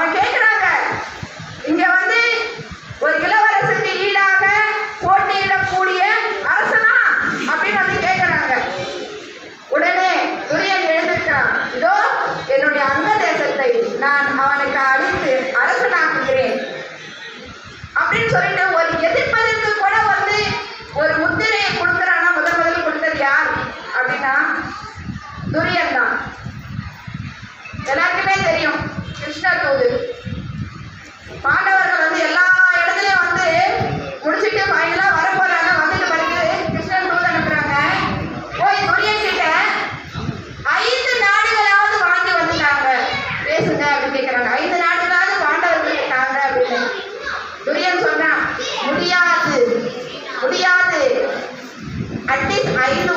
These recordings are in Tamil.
அவன் கேட்குறாங்க இங்க வந்து ஒரு இளவரசுக்கு ஈடாக போட்டியிடக்கூடிய அரசனா அப்படின்னு வந்து கேட்குறாங்க உடனே துரியன் எழுந்திருக்கிறான். இதோ என்னுடைய அங்க தேசத்தை நான் அவனுக்கு அழித்து அரசனாக்குகிறேன். அப்படின்னு சொல்லிட்டு ஒரு எதிர்ப்பதற்கு கூட வந்து ஒரு முத்திரையை கொடுக்குறான்னா முதல் முதல்ல கொடுத்தது யார்? அப்படின்னா துரியன் தான். எல்லாருக்குமே தெரியும். கிருஷ்ணர் கோவில். பாண்டவர்கள் வந்து எல்லா இடத்துலயும் வந்து முடிச்சுட்டு ஃபைனலாக வர போறாங்க வந்துட்டு பிறகு கிருஷ்ணன் தூது அனுப்புறாங்க. போய் கொரியன் கிட்ட ஐந்து நாடுகளாவது வாங்கி வந்துட்டாங்க. பேசுங்க அப்படின்னு கேட்குறாங்க ஐந்து நாடுகளாவது பாண்டவர்கள் கேட்டாங்க அப்படின்னு. துரியன் சொல்றான் முடியாது முடியாது. அட்லீஸ்ட் ஐந்து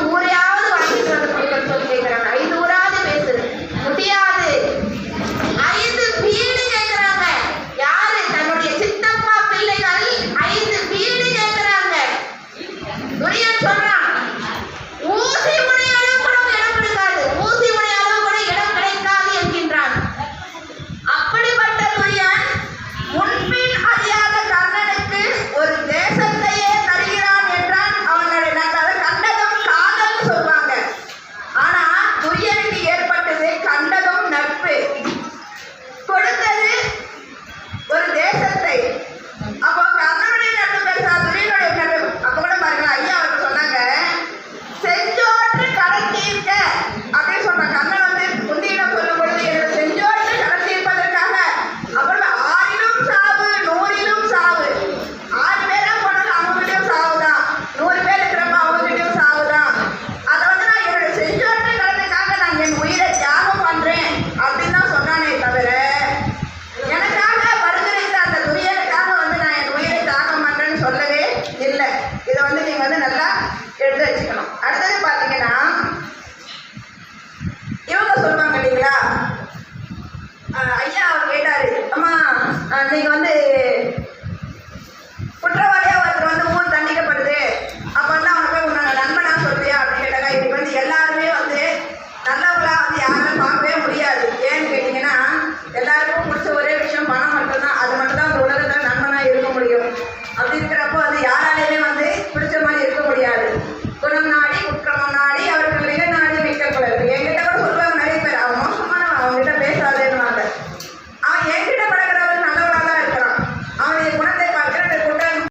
வந்து நல்லா எடுத்து வச்சுக்கணும். அடுத்தது பார்த்தீங்கன்னா இவங்க சொல்லுவாங்க இல்லைங்களா? ஐயா அவர் கேட்டாரு அம்மா நீங்கள் பாட்டி குற்றம் நாடி அவர்கள் மிக நாடி வைக்கக்கூடாது. என்கிட்ட கூட சொல்லுவாங்க நிறைய பேர் அவன் மோசமான அவங்ககிட்ட பேசாதேன்னு